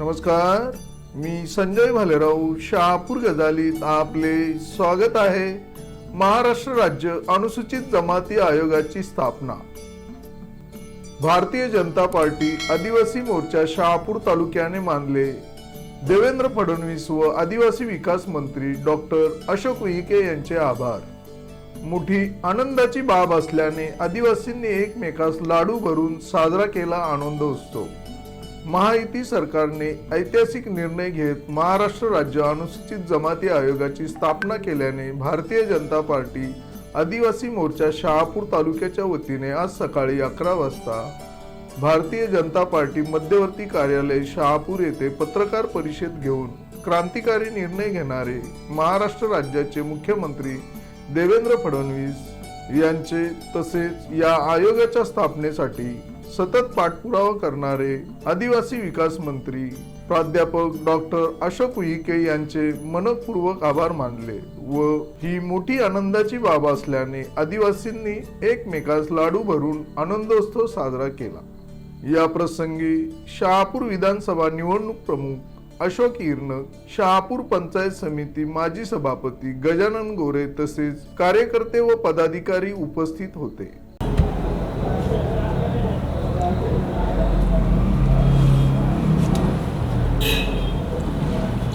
नमस्कार मी संजय भालेराव शहापूर गजालीत आपले स्वागत आहे. महाराष्ट्र राज्य अनुसूचित जमाती आयोगाची स्थापना. भारतीय जनता पार्टी आदिवासी मोर्चा शहापूर तालुक्याने मानले. देवेंद्र फडणवीस व आदिवासी विकास मंत्री डॉक्टर अशोक उईके यांचे आभार. मोठी आनंदाची बाब असल्याने आदिवासींनी एकमेकास लाडू भरून साजरा केला आनंद असतो महायुती सरकारने ऐतिहासिक निर्णय घेत महाराष्ट्र राज्य अनुसूचित जमाती आयोगाची स्थापना केल्याने भारतीय जनता पार्टी आदिवासी मोर्चा शहापूर तालुक्याच्या वतीने आज सकाळी अकरा वाजता भारतीय जनता पार्टी मध्यवर्ती कार्यालय शहापूर येथे पत्रकार परिषद घेऊन क्रांतिकारी निर्णय घेणारे महाराष्ट्र राज्याचे मुख्यमंत्री देवेंद्र फडणवीस यांचे तसेच या आयोगाच्या स्थापनेसाठी सतत पाठपुरावा करणारे आदिवासी विकास मंत्री प्राध्यापक डॉक्टर अशोक उईके यांचे मनपूर्वक आभार मानले व ही मोठी आनंदाची बाब असल्याने आदिवासींनी एकमेकास लाडू भरून आनंदोत्सव साजरा केला. या प्रसंगी शहापूर विधानसभा निवडणूक प्रमुख अशोक इरनक शहापूर पंचायत समिती माजी सभापती गजानन गोरे तसेच कार्यकर्ते व पदाधिकारी उपस्थित होते.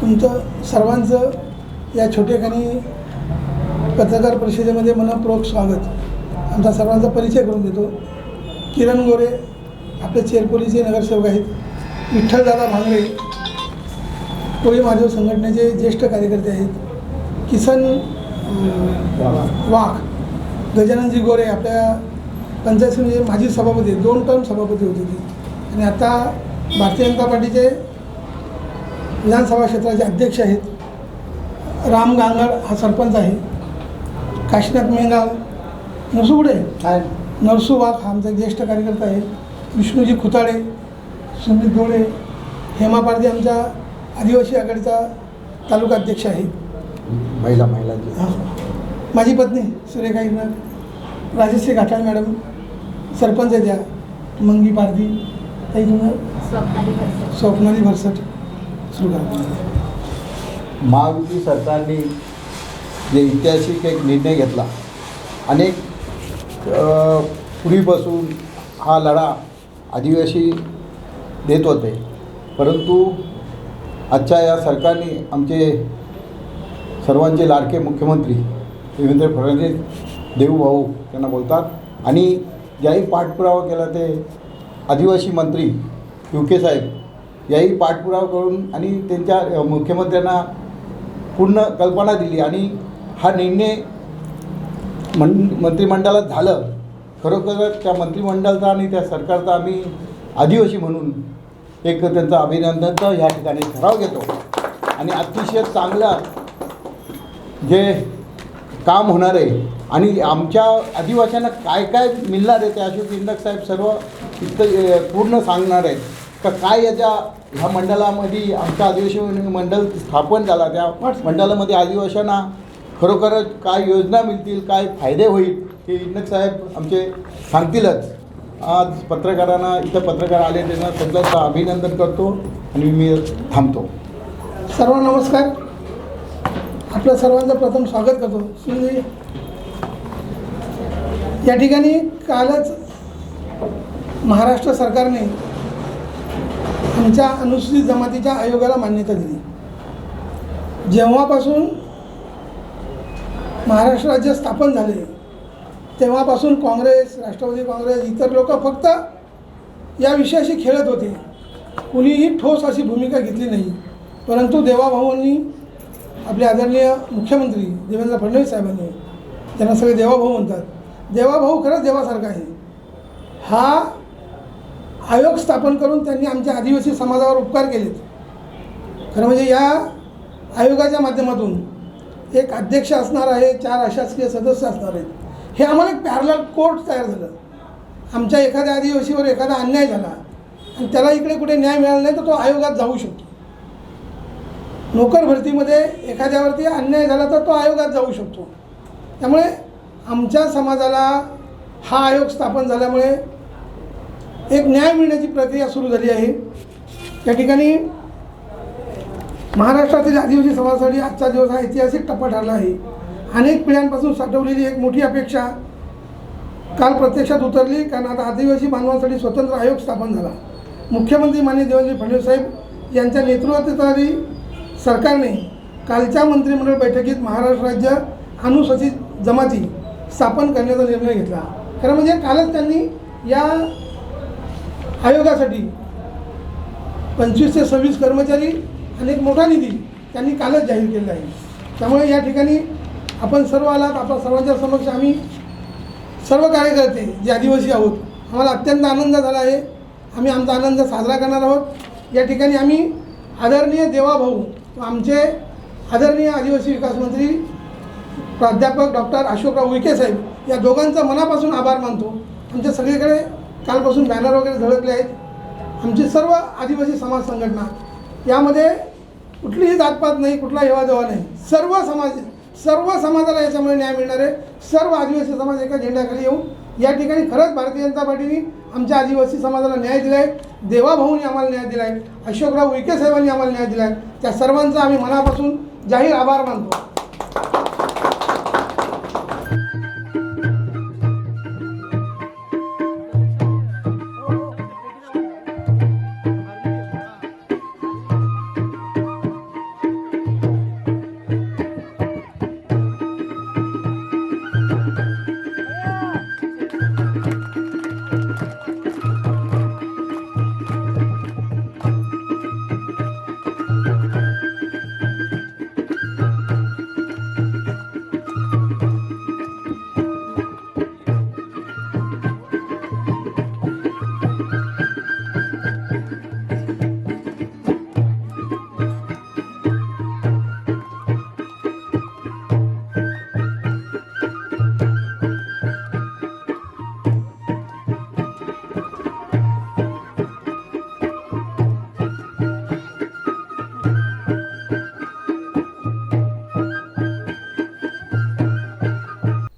तुमचं सर्वांचं या छोटेखानी पत्रकार परिषदेमध्ये मनपूर्वक स्वागत. आमचा सर्वांचा परिचय करून देतो. किरण गोरे आपले चेरपोलीचे नगरसेवक आहेत. विठ्ठलदादा भांगरे कोळी महादेव संघटनेचे ज्येष्ठ कार्यकर्ते आहेत. किसन वाघ गजाननजी गोरे आपल्या पंचायत समिती माजी सभापती दोन टर्म सभापती होते ते. आणि आता भारतीय जनता पार्टीचे विधानसभा क्षेत्राचे अध्यक्ष आहेत. राम गांगड हा सरपंच आहे. काशीनाथ मेंगाव नरसुगुडे नरसू वाघ हा आमचा ज्येष्ठ कार्यकर्ता आहे. विष्णूजी खुताळे सुमित डोळे हेमा पारधी आमच्या आदिवासी आघाडीचा तालुका अध्यक्ष आहे महिला महिला हा. माझी पत्नी सुरेखा इरनर राजश्री घाटाळ मॅडम सरपंच आहे त्या मंगी पारधी स्वप्नाली भरसट. महायुती सरकारने जे ऐतिहासिक एक निर्णय घेतला अनेक अ, पूर्वीपासून हा लढा आदिवासी देत होते. परंतु आजच्या या सरकारने आमचे सर्वांचे लाडके मुख्यमंत्री देवेंद्र फडणवीस देवभाऊ त्यांना बोलतात. आणि ज्याही पाठपुरावा केला ते आदिवासी मंत्री यू के साहेब याही पाठपुरावा करून आणि त्यांच्या मुख्यमंत्र्यांना पूर्ण कल्पना दिली आणि हा निर्णय मं मंत्रिमंडळात झालं. खरोखर त्या मंत्रिमंडळाचा आणि त्या सरकारचा आम्ही आदिवासी म्हणून एक त्यांचं अभिनंदनचा ह्या ठिकाणी ठराव घेतो. आणि अतिशय चांगलं जे काम होणार आहे आणि आमच्या आदिवाशांना काय काय मिळणार आहे त्या अशोक इंदक साहेब सर्व इथं पूर्ण सांगणार आहेत. का काय याच्या ह्या मंडळामध्ये आमच्या आदिवासी मंडळ स्थापन झाला त्या मंडळामध्ये आदिवासींना खरोखरच काय योजना मिळतील काय फायदे होईल हे इंदक साहेब आमचे सांगतीलच. आज पत्रकारांना इथं पत्रकार आले त्यांना सगळ्यांचं अभिनंदन करतो आणि मी थांबतो. सर्वांना नमस्कार. आपल्या सर्वांचं प्रथम स्वागत करतो. सुनील या ठिकाणी कालच महाराष्ट्र सरकारने आमच्या अनुसूचित जमातीच्या आयोगाला मान्यता दिली. जेव्हापासून महाराष्ट्र राज्य स्थापन झाले तेव्हापासून काँग्रेस राष्ट्रवादी काँग्रेस इतर लोक फक्त या विषयाशी खेळत होते. कुणीही ठोस अशी भूमिका घेतली नाही. परंतु देवाभाऊंनी आपले आदरणीय मुख्यमंत्री देवेंद्र फडणवीस साहेबांनी त्यांना सगळे देवाभाऊ म्हणतात देवाभाऊ खरंच देवासारखा आहे. हा आयोग स्थापन करून त्यांनी आमच्या आदिवासी समाजावर उपकार केलेत खरं म्हणजे या आयोगाच्या माध्यमातून एक अध्यक्ष असणार आहे चार अशासकीय सदस्य असणार आहेत. हे आम्हाला एक पॅरलल कोर्ट तयार झालं. आमच्या एखाद्या आदिवासीवर एखादा अन्याय झाला आणि त्याला इकडे कुठे न्याय मिळाला नाही तर तो आयोगात जाऊ शकतो. नोकर भरतीमध्ये एखाद्यावरती अन्याय झाला तर तो आयोगात जाऊ शकतो. त्यामुळे आमच्या समाजाला हा आयोग स्थापन झाल्यामुळे एक न्याय मिळण्याची प्रक्रिया सुरू झाली आहे. त्या ठिकाणी महाराष्ट्रातील आदिवासी समाजासाठी आजचा दिवस हा ऐतिहासिक टप्पा ठरला आहे. अनेक पिढ्यांपासून साठवलेली एक मोठी अपेक्षा काल प्रत्यक्षात उतरली कारण आता आदिवासी बांधवांसाठी स्वतंत्र आयोग स्थापन झाला. मुख्यमंत्री माननीय देवेंद्र फडणवीस साहेब यांच्या नेतृत्वाखाली सरकारने कालच्या मंत्रिमंडळ बैठकीत महाराष्ट्र राज्य अनुसूचित जमाती स्थापन करण्याचा निर्णय घेतला. खरं म्हणजे कालच त्यांनी या आयोगासाठी पंचवीस ते सव्वीस कर्मचारी आणि एक मोठा निधी त्यांनी कालच जाहीर केलेला आहे. त्यामुळे या ठिकाणी आपण सर्व आलात आपल्या सर्वांच्या समक्ष आम्ही सर्व कार्यकर्ते जे आदिवासी आहोत आम्हाला अत्यंत आनंद झाला आहे. आम्ही आमचा आनंद साजरा करणार आहोत. या ठिकाणी आम्ही आदरणीय देवाभाऊ व आमचे आदरणीय आदिवासी विकास मंत्री प्राध्यापक डॉक्टर अशोकराव उईके साहेब या दोघांचा मनापासून आभार मानतो. आमच्या सगळीकडे कालपासून बॅनर वगैरे झळकले आहेत. आमची सर्व आदिवासी समाज संघटना यामध्ये कुठलीही जातपात नाही कुठला हेवादेवा नाही. सर्व समाज सर्व समाजाला याच्यामुळे न्याय मिळणार आहे. सर्व आदिवासी समाज एका झेंड्याखाली येऊन या ठिकाणी खरंच भारतीय जनता पार्टीने आमच्या आदिवासी समाजाला न्याय दिला आहे देवाभाऊंनी आम्हाला न्याय दिला आहे अशोकराव उईके साहेबांनी आम्हाला न्याय दिला आहे त्या सर्वांचा आम्ही मनापासून जाहीर आभार मानतो.